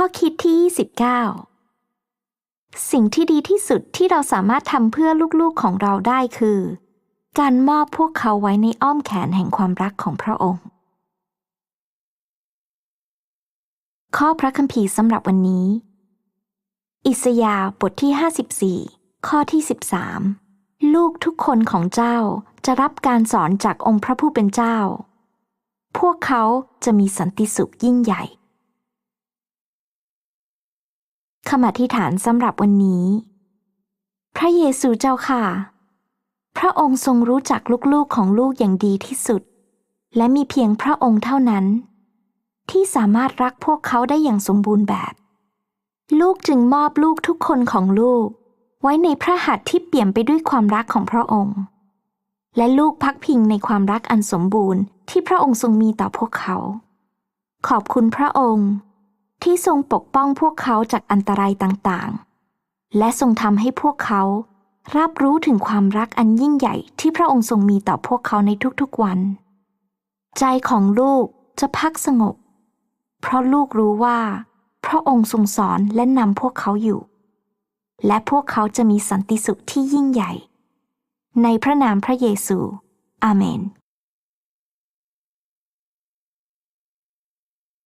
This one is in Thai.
ข้อคิดที่ 29 สิ่งที่ดีที่สุดที่เราสามารถทำเพื่อลูกๆของเราได้คือ การมอบพวกเขาไว้ในอ้อมแขนแห่งความรักของพระองค์ ข้อพระคัมภีร์สำหรับวันนี้ อิสยาห์บทที่ 54 ข้อที่ 13 ลูกทุกคนของเจ้าจะรับการสอนจากองค์พระผู้เป็นเจ้า พวกเขาจะมีสันติสุขยิ่งใหญ่ คำอธิษฐานสำหรับวันนี้ พระเยซูเจ้าค่ะ พระองค์ทรงรู้จักลูกๆของลูกอย่างดีที่สุด และมีเพียงพระองค์เท่านั้น ที่สามารถรักพวกเขาได้อย่างสมบูรณ์แบบ ลูกจึงมอบลูกทุกคนของลูก ไว้ในพระหัตถ์ที่เปี่ยมไปด้วยความรักของพระองค์ และลูกพักพิงในความรักอันสมบูรณ์ที่พระองค์ทรงมีต่อพวกเขา ขอบคุณพระองค์ ที่ทรงปกป้องพวกเขาจากอันตรายต่างๆ และทรงทำให้พวกเขารับรู้ถึงความรักอันยิ่งใหญ่ที่พระองค์ทรงมีต่อพวกเขาในทุกๆวัน ใจของลูกจะพักสงบ เพราะลูกรู้ว่า พระองค์ทรงสอนและนำพวกเขาอยู่ และพวกเขาจะมีสันติสุขที่ยิ่งใหญ่ ในพระนามพระเยซู อาเมน